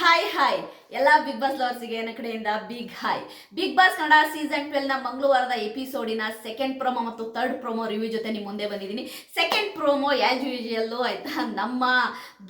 Hi hi ಎಲ್ಲ Bigg Boss ಲವರ್ಸಿಗೆ ನನ್ನ ಕಡೆಯಿಂದ big hi Bigg Boss Kannada season ಟ್ವೆಲ್ನ ಮಂಗಳವಾರದ ಎಪಿಸೋಡಿನ ಸೆಕೆಂಡ್ ಪ್ರೋಮೋ ಮತ್ತು ಥರ್ಡ್ ಪ್ರೋಮೋ ರಿವ್ಯೂ ಜೊತೆ ನಿಮ್ಮ ಮುಂದೆ ಬಂದಿದ್ದೀನಿ. ಸೆಕೆಂಡ್ ಪ್ರೋಮೋ ಆ್ಯಸ್ ಯೂಶುವಲ್ಲು ಆಯ್ತಾ? ನಮ್ಮ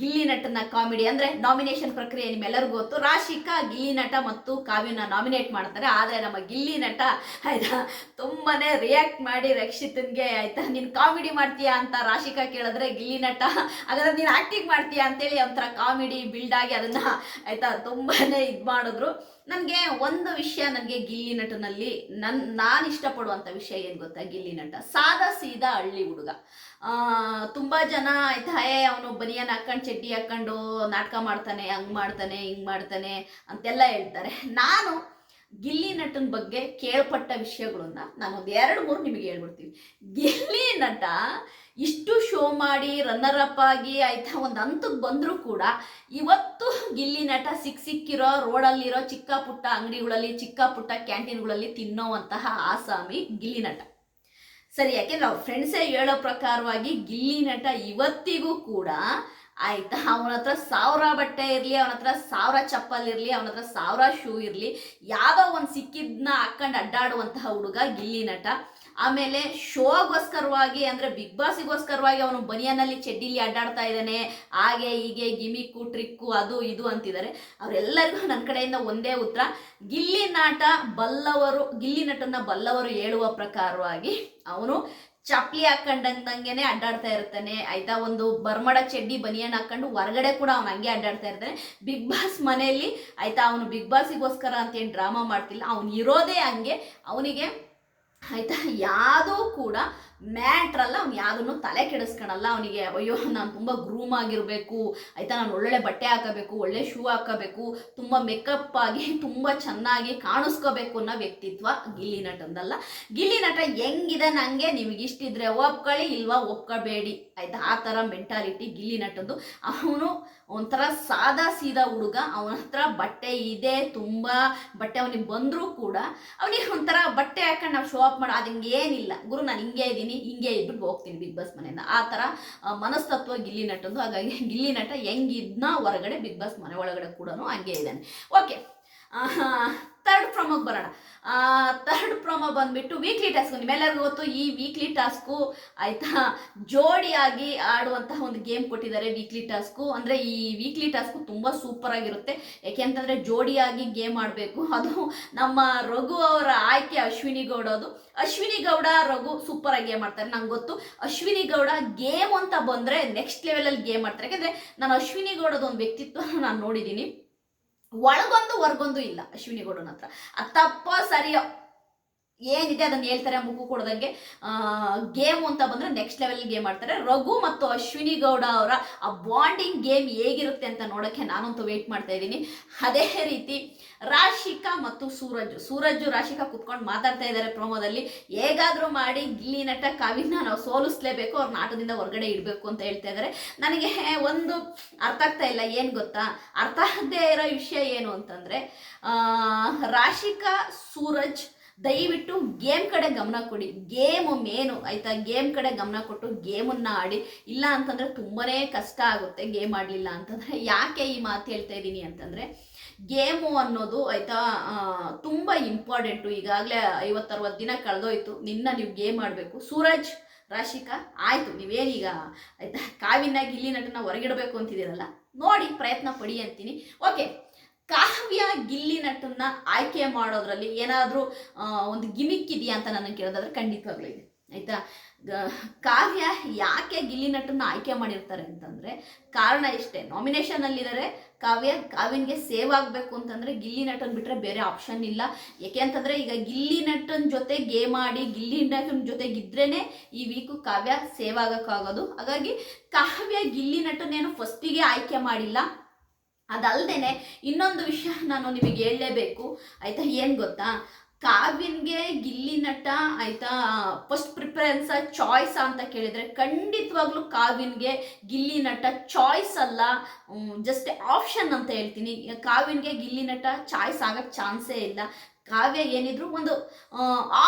ಗಿಲ್ಲಿ ನಟನ ಕಾಮಿಡಿ ಅಂದ್ರೆ ನಾಮಿನೇಷನ್ ಪ್ರಕ್ರಿಯೆ ನಿಮ್ಮೆಲ್ಲರಿಗೂ ಗೊತ್ತು. ರಾಶಿಕಾ ಗಿಲ್ಲಿ ನಟ ಮತ್ತು ಕಾವ್ಯನ ನಾಮಿನೇಟ್ ಮಾಡ್ತಾರೆ. ಆದರೆ ನಮ್ಮ ಗಿಲ್ಲಿ ನಟ, ಆಯ್ತಾ? ತುಂಬಾನೇ ರಿಯಾಕ್ಟ್ ಮಾಡಿ ರಕ್ಷಿತನ್ಗೆ, ಆಯ್ತಾ? ನೀನು ಕಾಮಿಡಿ ಮಾಡ್ತೀಯಾ ಅಂತ ರಾಶಿಕಾ ಕೇಳಿದ್ರೆ, ಗಿಲ್ಲಿ ನಟ, ಹಾಗಾದ್ರೆ ನೀನು ಆಕ್ಟಿಂಗ್ ಮಾಡ್ತೀಯಾ ಅಂತೇಳಿ ಒಂಥರ ಕಾಮಿಡಿ ಬಿಲ್ಡ್ ಆಗಿ ಅದನ್ನ, ಆಯ್ತಾ? ತುಂಬಾನೇ ಇದು ಮಾಡಿದ್ರು. ನನಗೆ ಒಂದು ವಿಷಯ ನನಗೆ ಗಿಲ್ಲಿ ನಟನಲ್ಲಿ ನನ್, ನಾನು ಇಷ್ಟಪಡುವಂಥ ವಿಷಯ ಏನು ಗೊತ್ತಾ ಗಿಲ್ಲಿ ನಟ? ಸಾದಾ ಸೀದಾ ಹಳ್ಳಿ ಹುಡುಗ. ತುಂಬಾ ಜನ ಆಯ್ತಾ, ಏ, ಅವನು ಬನಿಯನ್ ಹಾಕೊಂಡು ಚಡ್ಡಿ ಹಾಕ್ಕೊಂಡು ನಾಟಕ ಮಾಡ್ತಾನೆ, ಹಂಗ್ ಮಾಡ್ತಾನೆ, ಹಿಂಗ್ ಮಾಡ್ತಾನೆ ಅಂತೆಲ್ಲ ಹೇಳ್ತಾರೆ. ನಾನು ಗಿಲ್ಲಿ ನಟನ ಬಗ್ಗೆ ಕೇಳ್ಪಟ್ಟ ವಿಷಯಗಳನ್ನ ನಾನು ಒಂದು ಎರಡು ಮೂರು ನಿಮಗೆ ಹೇಳ್ಬಿಡ್ತೀನಿ. ಗಿಲ್ಲಿ ನಟ ಇಷ್ಟು ಶೋ ಮಾಡಿ ರನ್ನರ್ ಅಪ್ ಆಗಿ ಆಯ್ತಾ ಒಂದು ಹಂತಕ್ಕೆ ಬಂದರೂ ಕೂಡ ಇವತ್ತು ಗಿಲ್ಲಿ ನಟ ಸಿಕ್ ಸಿಕ್ಕಿರೋ ರೋಡಲ್ಲಿರೋ ಚಿಕ್ಕ ಪುಟ್ಟ ಅಂಗಡಿಗಳಲ್ಲಿ ಚಿಕ್ಕ ಪುಟ್ಟ ಕ್ಯಾಂಟೀನ್ಗಳಲ್ಲಿ ತಿನ್ನೋವಂತಹ ಆಸಾಮಿ ಗಿಲ್ಲಿ ನಟ. ಸರಿ, ಯಾಕೆಂದ್ರೆ ಅವ್ರ ಫ್ರೆಂಡ್ಸೇ ಹೇಳೋ ಪ್ರಕಾರವಾಗಿ ಗಿಲ್ಲಿ ನಟ ಇವತ್ತಿಗೂ ಕೂಡ ಆಯ್ತಾ? ಅವನ ಹತ್ರ ಸಾವಿರ ಬಟ್ಟೆ ಇರಲಿ, ಅವನ ಹತ್ರ ಸಾವಿರ ಚಪ್ಪಲ್ ಇರಲಿ, ಅವನ ಹತ್ರ ಸಾವಿರ ಶೂ ಇರಲಿ, ಯಾವುದೋ ಒಂದು ಸಿಕ್ಕಿದ್ನ ಹಾಕ್ಕೊಂಡು ಅಡ್ಡಾಡುವಂತಹ ಹುಡುಗ ಗಿಲ್ಲಿ ನಟ. ಆಮೇಲೆ ಶೋಗೋಸ್ಕರವಾಗಿ ಅಂದರೆ ಬಿಗ್ ಬಾಸಿಗೋಸ್ಕರವಾಗಿ ಅವನು ಬನಿಯನಲ್ಲಿ ಚೆಡ್ಡಿಲಿ ಅಡ್ಡಾಡ್ತಾ ಇದ್ದಾನೆ. ಹಾಗೆ ಹೀಗೆ ಗಿಮಿಕ್ಕು, ಟ್ರಿಕ್ಕು, ಅದು ಇದು ಅಂತಿದ್ದಾರೆ. ಅವರೆಲ್ಲರಿಗೂ ನನ್ನ ಕಡೆಯಿಂದ ಒಂದೇ ಉತ್ತರ. ಗಿಲ್ಲಿ ನಾಟ ಬಲ್ಲವರು, ಗಿಲ್ಲಿ ನಟನ ಬಲ್ಲವರು ಹೇಳುವ ಪ್ರಕಾರವಾಗಿ ಅವನು ಚಪ್ಲಿ ಹಾಕೊಂಡಂತಂಗೆನೆ ಅಡ್ಡಾಡ್ತಾ ಇರ್ತಾನೆ. ಆಯ್ತಾ? ಒಂದು ಬರ್ಮಡ ಚಡ್ಡಿ ಬನಿಯನ್ ಹಾಕೊಂಡು ಹೊರಗಡೆ ಕೂಡ ಅವನು ಹಂಗೆ ಅಡ್ಡಾಡ್ತಾ ಇರ್ತಾನೆ. ಬಿಗ್ ಬಾಸ್ ಮನೆಯಲ್ಲಿ, ಆಯ್ತಾ? ಅವನು ಬಿಗ್ ಬಾಸಿಗೋಸ್ಕರ ಅಂತೇನು ಡ್ರಾಮಾ ಮಾಡ್ತಿಲ್ಲ. ಅವನು ಇರೋದೇ ಹಂಗೆ. ಅವನಿಗೆ ಆಯ್ತಾ? ಯಾವುದೂ ಕೂಡ ಮ್ಯಾಟ್ರಲ್ಲ ಅವ್ನು ಯಾವುದನ್ನು ತಲೆ ಕೆಡಿಸ್ಕೊಳಲ್ಲ. ಅವನಿಗೆ, ಅಯ್ಯೋ, ನಾನು ತುಂಬ ಗ್ರೂಮ್ ಆಗಿರಬೇಕು. ಆಯ್ತಾ, ನಾನು ಒಳ್ಳೊಳ್ಳೆ ಬಟ್ಟೆ ಹಾಕಬೇಕು, ಒಳ್ಳೆ ಶೂ ಹಾಕಬೇಕು. ತುಂಬ ಮೇಕಪ್ ಆಗಿ, ತುಂಬ ಚೆನ್ನಾಗಿ ಕಾಣಿಸ್ಕೋಬೇಕು ಅನ್ನೋ ವ್ಯಕ್ತಿತ್ವ ಗಿಲ್ಲಿ ನಟಂದಲ್ಲ. ಗಿಲ್ಲಿ ನಟ ಹೆಂಗಿದೆ ನನಗೆ ನಿಮಗೆ ಇಷ್ಟಿದ್ರೆ ಒಪ್ಕೊಳ್ಳಿ, ಇಲ್ವಾ ಒಪ್ಕೋಬೇಡಿ. ಆಯ್ತಾ, ಆ ಥರ ಮೆಂಟಾಲಿಟಿ ಗಿಲ್ಲಿ ನಟದ್ದು ಅವನು ಒಂಥರ ಸಾದಾ ಸೀದಾ ಹುಡುಗ, ಅವನ ಹತ್ರ ಬಟ್ಟೆ ಇದೆ ತುಂಬ, ಬಟ್ಟೆ ಅವನಿಗೆ ಬಂದರೂ ಕೂಡ ಅವನಿಗೆ ಒಂಥರ ಬಟ್ಟೆ ಹಾಕೊಂಡು ನಾವು ಶೋ ಅಪ್ ಮಾಡೋ, ಅದು ಏನಿಲ್ಲ. ಗುರು, ನಾನು ಹಿಂಗೆ ಇದ್ದೀನಿ, ಹಿಂಗೆ ಇದ್ಬಿಟ್ಟು ಹೋಗ್ತೀನಿ ಬಿಗ್ ಬಾಸ್ ಮನೆಯಿಂದ. ಆ ಥರ ಮನಸ್ತತ್ವ ಗಿಲ್ಲಿ ನಟಂದು ಹಾಗಾಗಿ ಗಿಲ್ಲಿ ನಟ ಹೆಂಗಿದ್ನ ಹೊರಗಡೆ ಬಿಗ್ ಬಾಸ್ ಮನೆ ಒಳಗಡೆ ಕೂಡ ಹಂಗೆ ಇದ್ದಾನೆ. ಓಕೆ ತರ್ಡ್ ಪ್ರೊಮೋಗೆ ಬರೋಣ. ತರ್ಡ್ ಪ್ರೊಮೋ ಬಂದ್ಬಿಟ್ಟು ವೀಕ್ಲಿ ಟಾಸ್ಕ್ ನಿಮ್ಮೆಲ್ಲರಿಗೂ ಗೊತ್ತು, ಈ ವೀಕ್ಲಿ ಟಾಸ್ಕು ಆಯ್ತಾ, ಜೋಡಿಯಾಗಿ ಆಡುವಂತಹ ಒಂದು ಗೇಮ್ ಕೊಟ್ಟಿದ್ದಾರೆ ವೀಕ್ಲಿ ಟಾಸ್ಕು ಅಂದರೆ ಈ ವೀಕ್ಲಿ ಟಾಸ್ಕು ತುಂಬ ಸೂಪರ್ ಆಗಿರುತ್ತೆ. ಯಾಕೆ ಅಂತಂದರೆ ಜೋಡಿಯಾಗಿ ಗೇಮ್ ಆಡಬೇಕು. ಅದು ನಮ್ಮ ರಘು ಅವರ ಆಯ್ಕೆ ಅಶ್ವಿನಿ ಗೌಡ ಅದು. ಅಶ್ವಿನಿ ಗೌಡ, ರಘು ಸೂಪರ್ ಆಗಿ ಗೇಮ್ ಆಡ್ತಾರೆ. ನಂಗೆ ಗೊತ್ತು. ಅಶ್ವಿನಿ ಗೌಡ ಗೇಮ್ ಅಂತ ಬಂದರೆ ನೆಕ್ಸ್ಟ್ ಲೆವೆಲಲ್ಲಿ ಗೇಮ್ ಆಡ್ತಾರೆ. ಯಾಕೆಂದರೆ ನಾನು ಅಶ್ವಿನಿ ಗೌಡದ ಒಂದು ವ್ಯಕ್ತಿತ್ವ ನಾನು ನೋಡಿದ್ದೀನಿ ಒಳಗೊಂದು ಹೊರಗೊಂದು ಇಲ್ಲ ಅಶ್ವಿನಿ ಗೌಡನ ಹತ್ರ. ಆ ತಪ್ಪ ಸರಿಯೋ ಏನಿದೆ ಅದನ್ನ ಹೇಳ್ತಾರೆ ಮುಗು ಕೊಡ್ದಂಗೆ ಗೇಮ್ ಅಂತ ಬಂದ್ರೆ ನೆಕ್ಸ್ಟ್ ಲೆವೆಲ್ ಗೇಮ್ ಆಡ್ತಾರೆ. ರಘು ಮತ್ತು ಅಶ್ವಿನಿ ಗೌಡ ಅವರ ಆ ಬಾಂಡಿಂಗ್ ಗೇಮ್ ಹೇಗಿರುತ್ತೆ ಅಂತ ನೋಡೋಕ್ಕೆ ನಾನಂತೂ ವೇಟ್ ಮಾಡ್ತಾ ಇದ್ದೀನಿ. ಅದೇ ರೀತಿ ರಾಶಿಕಾ ಮತ್ತು ಸೂರಜ್ ಸೂರಜ್ ರಾಶಿಕಾ ಕುತ್ಕೊಂಡು ಮಾತಾಡ್ತಾ ಇದ್ದಾರೆ ಪ್ರೋಮೋದಲ್ಲಿ. ಹೇಗಾದರೂ ಮಾಡಿ ಗಿಲ್ಲಿ ನಟ ಕಾವಿನ ನಾವು ಸೋಲಿಸ್ಲೇಬೇಕು, ಅವ್ರ ನಾಟದಿಂದ ಹೊರಗಡೆ ಇಡಬೇಕು ಅಂತ ಹೇಳ್ತಾ ಇದ್ದಾರೆ. ನನಗೆ ಒಂದು ಅರ್ಥ ಆಗ್ತಾ ಇಲ್ಲ, ಏನು ಗೊತ್ತಾ? ಅರ್ಥ ಆಗದೇ ಇರೋ ವಿಷಯ ಏನು ಅಂತಂದರೆ ರಾಶಿಕಾ, ಸೂರಜ್ ದಯವಿಟ್ಟು ಗೇಮ್ ಕಡೆ ಗಮನ ಕೊಡಿ. ಗೇಮ್ ಮೇನು ಆಯ್ತಾ? ಗೇಮ್ ಕಡೆ ಗಮನ ಕೊಟ್ಟು ಗೇಮನ್ನ ಆಡಿ. ಇಲ್ಲ ಅಂತಂದ್ರೆ ತುಂಬಾನೇ ಕಷ್ಟ ಆಗುತ್ತೆ ಗೇಮ್ ಆಡಲಿಲ್ಲ ಅಂತಂದ್ರೆ. ಯಾಕೆ ಈ ಮಾತು ಹೇಳ್ತಾ ಇದ್ದೀನಿ ಅಂತಂದ್ರೆ, ಗೇಮು ಅನ್ನೋದು ಆಯ್ತಾ ತುಂಬ ಇಂಪಾರ್ಟೆಂಟು ಈಗಾಗಲೇ ಐವತ್ತರವತ್ತು ದಿನ ಕಳೆದೋಯ್ತು. ನಿನ್ನ ನೀವು ಗೇಮ್ ಆಡಬೇಕು. ಸೂರಜ್, ರಾಶಿಕಾ, ಆಯಿತು. ನೀವೇನೀಗ ಆಯ್ತಾ ಕಾವಿನ ಇಲ್ಲಿ ನಟನ ಹೊರಗಿಡಬೇಕು ಅಂತಿದ್ದೀರಲ್ಲ? ನೋಡಿ, ಪ್ರಯತ್ನ ಪಡಿ ಅಂತೀನಿ. ಓಕೆ. ಕಾವ್ಯ ಗಿಲ್ಲಿ ನಟನ್ನ ಆಯ್ಕೆ ಮಾಡೋದ್ರಲ್ಲಿ ಏನಾದರೂ ಒಂದು ಗಿಮಿಕ್ ಇದೆಯಾ ಅಂತ ನನಗೆ ಕೇಳೋದಾದ್ರೆ ಖಂಡಿತವಾಗ್ಲೂ ಇದೆ. ಆಯ್ತಾ? ಕಾವ್ಯ ಯಾಕೆ ಗಿಲ್ಲಿ ನಟನ್ನ ಆಯ್ಕೆ ಮಾಡಿರ್ತಾರೆ ಅಂತಂದ್ರೆ, ಕಾರಣ ಇಷ್ಟೇ. ನಾಮಿನೇಷನ್ ಅಲ್ಲಿದ್ದಾರೆ ಕಾವ್ಯ ಕಾವ್ಯನ್ಗೆ ಸೇವ್ ಆಗಬೇಕು ಅಂತಂದ್ರೆ ಗಿಲ್ಲಿ ನಟನ್ ಬಿಟ್ರೆ ಬೇರೆ ಆಪ್ಷನ್ ಇಲ್ಲ. ಯಾಕೆ ಅಂತಂದ್ರೆ ಈಗ ಗಿಲ್ಲಿ ನಟನ್ ಜೊತೆ ಗೇಮ್ ಆಡಿ, ಗಿಲ್ಲಿ ನಟನ್ ಜೊತೆಗಿದ್ರೇನೆ ಈ ವೀಕು ಕಾವ್ಯ ಸೇವ್ ಆಗೋಕ್ಕಾಗೋದು. ಹಾಗಾಗಿ ಕಾವ್ಯ ಗಿಲ್ಲಿ ನಟನೇನು ಫಸ್ಟಿಗೆ ಆಯ್ಕೆ ಮಾಡಿಲ್ಲ. ಅದಲ್ದೇನೆ ಇನ್ನೊಂದು ವಿಷಯ ನಾನು ನಿಮಗೆ ಹೇಳಲೇಬೇಕು. ಆಯ್ತಾ, ಏನು ಗೊತ್ತಾ? ಕಾವ್ಯನ್ಗೆ ಗಿಲ್ಲಿ ನಟ, ಆಯ್ತಾ ಫಸ್ಟ್ ಪ್ರಿಫರೆನ್ಸ್ ಚಾಯ್ಸ್ ಅಂತ ಕೇಳಿದ್ರೆ ಖಂಡಿತವಾಗ್ಲೂ ಕಾವ್ಯನ್ಗೆ ಗಿಲ್ಲಿ ನಟ ಚಾಯ್ಸ್ ಅಲ್ಲ. ಜಸ್ಟ್ ಆಪ್ಷನ್ ಅಂತ ಹೇಳ್ತೀನಿ. ಕಾವ್ಯನ್ಗೆ ಗಿಲ್ಲಿ ನಟ ಚಾಯ್ಸ್ ಆಗಕ್ಕೆ ಚಾನ್ಸೇ ಇಲ್ಲ. ಕಾವ್ಯ ಏನಿದ್ರು ಒಂದು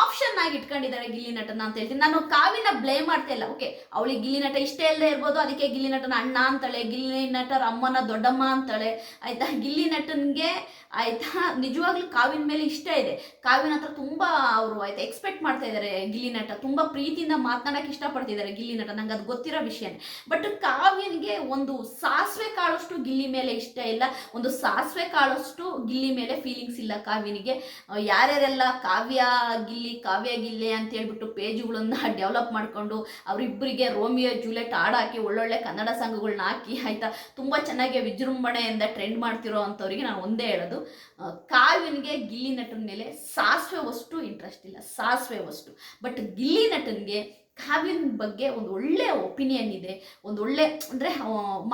ಆಪ್ಷನ್ ಆಗಿ ಇಟ್ಕೊಂಡಿದ್ದಾರೆ ಗಿಲ್ಲಿ ನಟನ ಅಂತ ಹೇಳ್ತೀನಿ. ನಾನು ಕಾವ್ಯನ ಬ್ಲೇಮ್ ಮಾಡ್ತಾ ಇಲ್ಲ. ಓಕೆ ಅವಳಿಗೆ ಗಿಲ್ಲಿ ನಟ ಇಷ್ಟೇ ಇಲ್ಲದೆ ಇರ್ಬೋದು, ಅದಕ್ಕೆ ಗಿಲ್ಲಿ ನಟನ ಅಣ್ಣ ಅಂತಾಳೆ, ಗಿಲ್ಲಿ ನಟರ ಅಮ್ಮನ ದೊಡ್ಡಮ್ಮ ಅಂತಾಳೆ. ಆಯ್ತಾ? ಗಿಲ್ಲಿ ನಟನ್ಗೆ, ಆಯ್ತಾ? ನಿಜವಾಗ್ಲೂ ಕಾವಿನ ಮೇಲೆ ಇಷ್ಟ ಇದೆ. ಕಾವಿನ ಹತ್ರ ತುಂಬಾ ಅವರು, ಆಯ್ತಾ ಎಕ್ಸ್ಪೆಕ್ಟ್ ಮಾಡ್ತಾ ಇದ್ದಾರೆ ಗಿಲ್ಲಿ ನಟ. ತುಂಬಾ ಪ್ರೀತಿಯಿಂದ ಮಾತನಾಡಕ್ಕೆ ಇಷ್ಟಪಡ್ತಿದ್ದಾರೆ ಗಿಲ್ಲಿ ನಟ. ನಂಗೆ ಅದು ಗೊತ್ತಿರೋ ವಿಷಯನೇ. ಬಟ್ ಕಾವ್ಯನಿಗೆ ಒಂದು ಸಾಸಿವೆ ಕಾಳಷ್ಟು ಗಿಲ್ಲಿ ಮೇಲೆ ಇಷ್ಟ ಇಲ್ಲ. ಒಂದು ಸಾಸಿವೆ ಕಾಳಷ್ಟು ಗಿಲ್ಲಿ ಮೇಲೆ ಫೀಲಿಂಗ್ಸ್ ಇಲ್ಲ ಕಾವ್ಯನಿಗೆ. ಯಾರ್ಯಾರೆಲ್ಲ ಕಾವ್ಯ ಗಿಲ್ಲಿ, ಕಾವ್ಯ ಗಿಲ್ಲೆ ಅಂತ ಹೇಳ್ಬಿಟ್ಟು ಪೇಜ್ಗಳನ್ನ ಡೆವಲಪ್ ಮಾಡಿಕೊಂಡು ಅವರಿಬ್ಬರಿಗೆ ರೋಮಿಯೋ ಜೂಲೆಟ್ ಹಾಡಾಕಿ ಒಳ್ಳೊಳ್ಳೆ ಕನ್ನಡ ಸಾಂಗ್ಗಳನ್ನ ಹಾಕಿ, ಆಯ್ತಾ? ತುಂಬ ಚೆನ್ನಾಗಿ ವಿಜೃಂಭಣೆಯಿಂದ ಟ್ರೆಂಡ್ ಮಾಡ್ತಿರೋ ಅಂಥವ್ರಿಗೆ ನಾನು ಒಂದೇ ಹೇಳೋದು. ಕಾವ್ಯನಿಗೆ ಗಿಲ್ಲಿ ನಟನ ಮೇಲೆ ಸಾಸಿವೆ ವಸ್ತು ಇಂಟ್ರೆಸ್ಟ್ ಇಲ್ಲ, ಸಾಸಿವೆ ವಸ್ತು. ಬಟ್ ಗಿಲ್ಲಿ ನಟನಿಗೆ ಕಾವ್ಯನ ಬಗ್ಗೆ ಒಂದು ಒಳ್ಳೆ ಒಪಿನಿಯನ್ ಇದೆ, ಒಂದು ಒಳ್ಳೆ, ಅಂದರೆ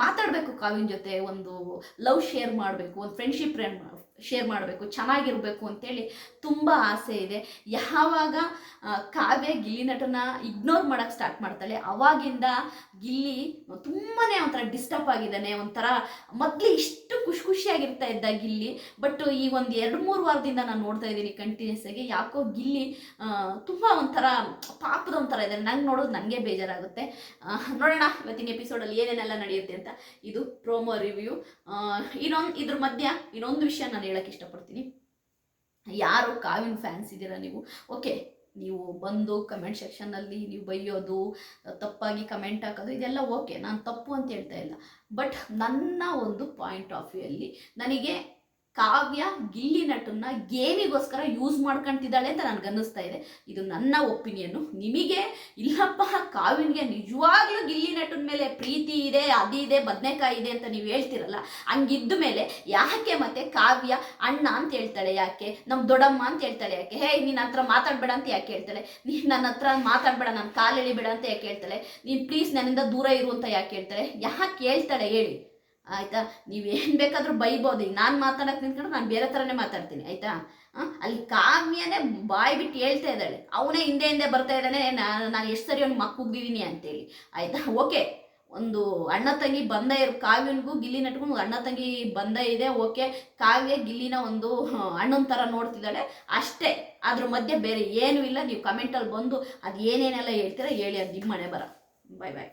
ಮಾತಾಡಬೇಕು ಕಾವ್ಯನ ಜೊತೆ, ಒಂದು ಲವ್ ಶೇರ್ ಮಾಡಬೇಕು, ಒಂದು ಫ್ರೆಂಡ್ಶಿಪ್ ಶೇರ್ ಮಾಡಬೇಕು, ಚೆನ್ನಾಗಿರಬೇಕು ಅಂತೇಳಿ ತುಂಬ ಆಸೆ ಇದೆ. ಯಾವಾಗ ಕಾವ್ಯ ಗಿಲ್ಲಿ ನಟನ ಇಗ್ನೋರ್ ಮಾಡೋಕ್ಕೆ ಸ್ಟಾರ್ಟ್ ಮಾಡ್ತಾಳೆ, ಅವಾಗಿಂದ ಗಿಲ್ಲಿ ತುಂಬಾ ಒಂಥರ ಡಿಸ್ಟರ್ಬ್ ಆಗಿದ್ದಾನೆ, ಒಂಥರ ಮೊದಲು ಇಷ್ಟು ಖುಷಿ ಖುಷಿಯಾಗಿರ್ತಾ ಇದ್ದ ಗಿಲ್ಲಿ ಬಟ್ ಈ ಒಂದು ಎರಡು ಮೂರು ವಾರದಿಂದ ನಾನು ನೋಡ್ತಾ ಇದ್ದೀನಿ ಕಂಟಿನ್ಯೂಸ್ ಆಗಿ. ಯಾಕೋ ಗಿಲ್ಲಿ ತುಂಬ ಒಂಥರ ಪಾಪದ ಒಂಥರ ಇದೆ ನಂಗೆ ನೋಡೋದು ನನಗೆ ಬೇಜಾರಾಗುತ್ತೆ. ನೋಡೋಣ ಇವತ್ತಿನ ಎಪಿಸೋಡಲ್ಲಿ ಏನೇನೆಲ್ಲ ನಡೆಯುತ್ತೆ ಅಂತ. ಇದು ಪ್ರೋಮೋ ರಿವ್ಯೂ ಇನ್ನೊಂದು, ಇದ್ರ ಮಧ್ಯ ಇನ್ನೊಂದು ವಿಷಯ ನಾನು ಹೇಳಕ್ಕೆ ಇಷ್ಟಪಡ್ತೀನಿ. ಯಾರು ಕಾವಿನ ಫ್ಯಾನ್ಸ್ ಇದ್ದೀರಾ ನೀವು? ಓಕೆ ನೀವು ಬಂದು ಕಮೆಂಟ್ ಸೆಕ್ಷನ್ನಲ್ಲಿ ನೀವು ಬೈಯೋದು, ತಪ್ಪಾಗಿ ಕಮೆಂಟ್ ಹಾಕೋದು, ಇದೆಲ್ಲ ಓಕೆ ನಾನು ತಪ್ಪು ಅಂತ ಹೇಳ್ತಾ ಇಲ್ಲ. ಬಟ್ ನನ್ನ ಒಂದು ಪಾಯಿಂಟ್ ಆಫ್ ವ್ಯೂ ಅಲ್ಲಿ ನನಗೆ ಕಾವ್ಯ ಗಿಲ್ಲಿ ನಟನ್ನ ಗೇಮಿಗೋಸ್ಕರ ಯೂಸ್ ಮಾಡ್ಕೊಂತಿದ್ದಾಳೆ ಅಂತ ನನಗೆ ಅನ್ನಿಸ್ತಾ ಇದೆ. ಇದು ನನ್ನ ಒಪಿನಿಯನ್ನು ನಿಮಗೆ ಇಲ್ಲಪ್ಪ, ಕಾವ್ಯನಿಗೆ ನಿಜವಾಗ್ಲೂ ಗಿಲ್ಲಿ ನಟನ ಮೇಲೆ ಪ್ರೀತಿ ಇದೆ ಅದಿದೆ ಬದನೆಕಾಯಿ ಇದೆ ಅಂತ ನೀವು ಹೇಳ್ತಿರಲ್ಲ, ಹಂಗಿದ್ದ ಮೇಲೆ ಯಾಕೆ ಮತ್ತೆ ಕಾವ್ಯ ಅಣ್ಣ ಅಂತ ಹೇಳ್ತಾಳೆ ಯಾಕೆ? ನಮ್ಮ ದೊಡ್ಡಮ್ಮ ಅಂತ ಹೇಳ್ತಾಳೆ ಯಾಕೆ? ಹೇ, ನೀನು ಹತ್ರ ಮಾತಾಡ್ಬೇಡ ಅಂತ ಯಾಕೆ ಹೇಳ್ತಾಳೆ? ನೀನು ನನ್ನ ಹತ್ರ ಮಾತಾಡ್ಬೇಡ ನನ್ನ ಕಾಲು ಎಳಿಬೇಡ ಅಂತ ಯಾಕೆ ಹೇಳ್ತಾಳೆ? ನೀನು ಪ್ಲೀಸ್ ನನ್ನಿಂದ ದೂರ ಇರು ಅಂತ ಯಾಕೆ ಹೇಳ್ತಾಳೆ? ಯಾಕೆ ಹೇಳ್ತಾಳೆ ಹೇಳಿ. ಆಯ್ತಾ? ನೀವೇನು ಬೇಕಾದರೂ ಬೈಬೋದು. ಈಗ ನಾನು ಮಾತಾಡಕ್ಕೆ ನಿಂತ್ಕೊಂಡು ನಾನು ಬೇರೆ ಥರನೇ ಮಾತಾಡ್ತೀನಿ, ಆಯ್ತಾ? ಅಲ್ಲಿ ಕಾವ್ಯನೇ ಬಾಯಿ ಬಿಟ್ಟು ಹೇಳ್ತಾ ಇದ್ದಾಳೆ. ಅವನೇ ಹಿಂದೆ ಹಿಂದೆ ಬರ್ತಾ ಇದ್ದಾನೆ ನಾನು ಎಷ್ಟು ಸರಿ ಅವ್ನು ಮಕ್ಕ ಉಗ್ದಿದ್ದೀನಿ ಅಂತೇಳಿ. ಆಯ್ತಾ? ಓಕೆ. ಒಂದು ಅಣ್ಣ ತಂಗಿ ಬಂದ ಇರು, ಕಾವ್ಯನಿಗೂ ಗಿಲ್ಲಿ ನಟ್ಕೊಂಡು ಅಣ್ಣ ತಂಗಿ ಬಂದ ಇದೆ, ಓಕೆ. ಕಾವ್ಯ ಗಿಲ್ಲಿನ ಒಂದು ಅಣ್ಣನ ಥರ ನೋಡ್ತಿದ್ದಾಳೆ. ಅಷ್ಟೇ. ಅದ್ರ ಮಧ್ಯೆ ಬೇರೆ ಏನೂ ಇಲ್ಲ. ನೀವು ಕಮೆಂಟಲ್ಲಿ ಬಂದು ಅದು ಏನೇನೆಲ್ಲ ಹೇಳ್ತೀರಾ ಹೇಳಿ, ಅದು ನಿಮ್ಮ ಮನೆ ಬರ. ಬಾಯ್ ಬಾಯ್